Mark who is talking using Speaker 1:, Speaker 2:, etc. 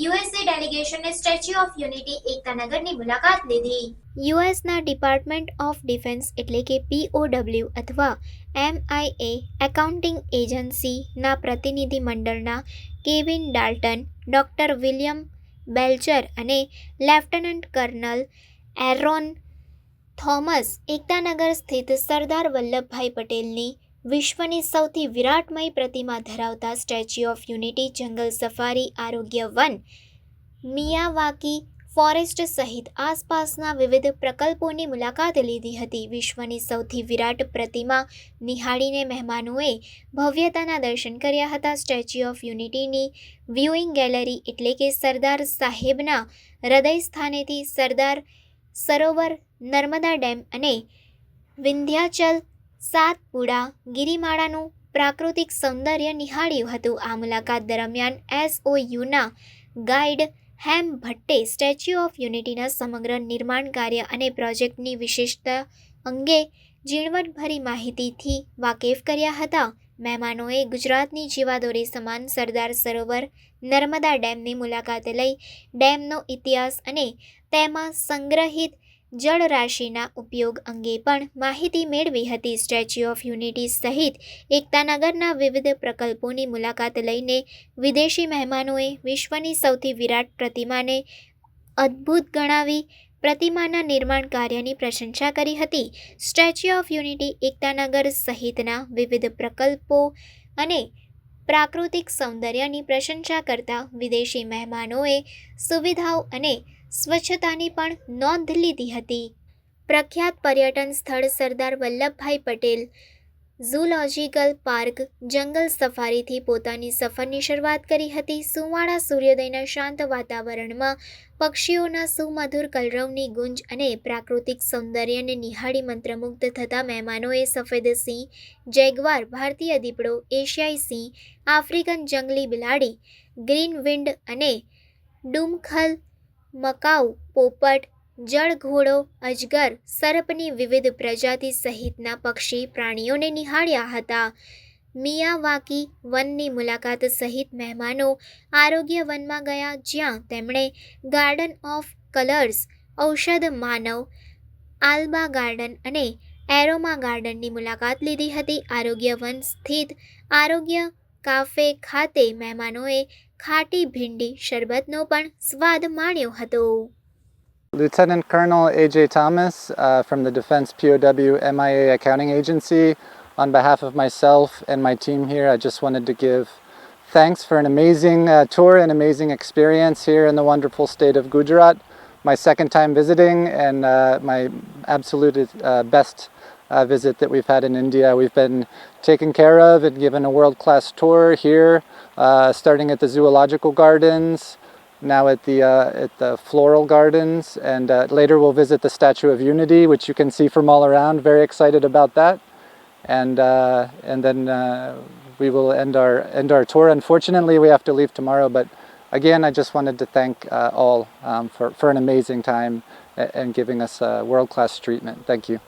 Speaker 1: USA ડેલિગેશને statue of unity એકતાનગરની મુલાકાત લીધી. યુએસના ડિપાર્ટમેન્ટ ઓફ ડિફેન્સ એટલે કે પીઓડબ્લ્યુ અથવા એમઆઈએ એકાઉન્ટિંગ એજન્સીના પ્રતિનિધિ મંડળના Kevin Dalton, doctor William Belcher અને lieutenant colonel Aaron Thomas Ektanagar સ્થિત સરદાર વલ્લભભાઈ પટેલની વિશ્વની સૌથી વિરાટમય પ્રતિમા ધરાવતા statue of unity, jungle safari, Arogya Van, Miyawaki forest સહિત આસપાસના વિવિધ પ્રકલ્પોની મુલાકાત લીધી હતી. વિશ્વની સૌથી વિરાટ પ્રતિમા નિહાળીને મહેમાનોએ ભવ્યતાના દર્શન કર્યા હતા. સ્ટેચ્યુ ઓફ યુનિટીની વ્યુઇંગ ગેલેરી એટલે કે સરદાર સાહેબના હૃદય સ્થાનેથી સરદાર સરોવર નર્મદા ડેમ અને વિંધ્યાચલ સાતપુડા ગિરિમાળાનું પ્રાકૃતિક સૌંદર્ય નિહાળ્યું હતું. આ મુલાકાત દરમિયાન એસઓયુના ગાઈડ હેમ ભટ્ટે સ્ટેચ્યુ ઓફ યુનિટીના સમગ્ર નિર્માણ કાર્ય અને પ્રોજેક્ટની વિશેષતા અંગે ઝીણવટભરી માહિતીથી વાકેફ કર્યા હતા. મહેમાનોએ ગુજરાતની જીવાદોરી સમાન સરદાર સરોવર નર્મદા ડેમની મુલાકાત લઈ ડેમનો ઇતિહાસ અને તેમાં સંગ્રહિત જળરાશિના ઉપયોગ અંગે પણ માહિતી મેળવી હતી સ્ટેચ્યુ ઓફ યુનિટી સહિત એકતાનગરના વિવિધ પ્રકલ્પોની મુલાકાત લઈને વિદેશી મહેમાનોએ વિશ્વની સૌથી વિરાટ પ્રતિમાને અદ્ભુત ગણાવી પ્રતિમાના નિર્માણ કાર્યની પ્રશંસા કરી હતી. સ્ટેચ્યુ ઓફ યુનિટી એકતાનગર સહિતના વિવિધ પ્રકલ્પો અને પ્રાકૃતિક સૌંદર્યની પ્રશંસા કરતા વિદેશી મહેમાનોએ સુવિધાઓ અને સ્વચ્છતાની પણ નોંધ લીધી હતી. પ્રખ્યાત પર્યટન સ્થળ Sardar Vallabhbhai Patel zoological park jungle સફારીથી પોતાની સફરની શરૂઆત કરી હતી. સુવાળા સૂર્યોદયના શાંત વાતાવરણમાં પક્ષીઓના સુમધુર કલરવની ગુંજ અને પ્રાકૃતિક સૌંદર્યને નિહાળી મંત્રમુગ્ધ થતા મહેમાનોએ સફેદ સિંહ, જેગવાર, ભારતીય દીપડો, એશિયાઈ સિંહ, આફ્રિકન જંગલી બિલાડી, ગ્રીન વિન્ડ અને ડુમખલ મકાઉ પોપટ જળઘોડો અજગર, સર્પની વિવિધ પ્રજાતિ સહિતના પક્ષી પ્રાણીઓને નિહાળ્યા હતા. મિયાવાકી વનની મુલાકાત સહિત મહેમાનો આરોગ્ય વનમાં ગયા જ્યાં તેમણે ગાર્ડન ઓફ કલર્સ ઔષધ માનવ, આલ્બા ગાર્ડન અને એરોમા ગાર્ડનની મુલાકાત લીધી હતી. આરોગ્ય વન સ્થિત આરોગ્ય કાફે ખાતે મહેમાનોએ ખાટી ભીંડી, શરબતનો પણ સ્વાદ માણ્યો હતો.
Speaker 2: Lieutenant Colonel AJ Thomas uh, from the Defense POW MIA Accounting Agency. On behalf of myself and my team here, I just wanted to give thanks for an amazing uh, tour and amazing experience here in the wonderful state of Gujarat. My second time visiting and uh, my absolute uh, best uh, visit that we've had in India. We've been taken care of and given a world class tour here, uh, starting at the zoological gardens, now at the uh, at the floral gardens, and uh, later we'll visit the Statue of Unity, which you can see from all around. Very excited about that, and uh, and then uh, we will end our end our tour. Unfortunately, we have to leave tomorrow, but again, I just wanted to thank uh, all um, for for an amazing time and giving us uh, world class treatment. Thank you.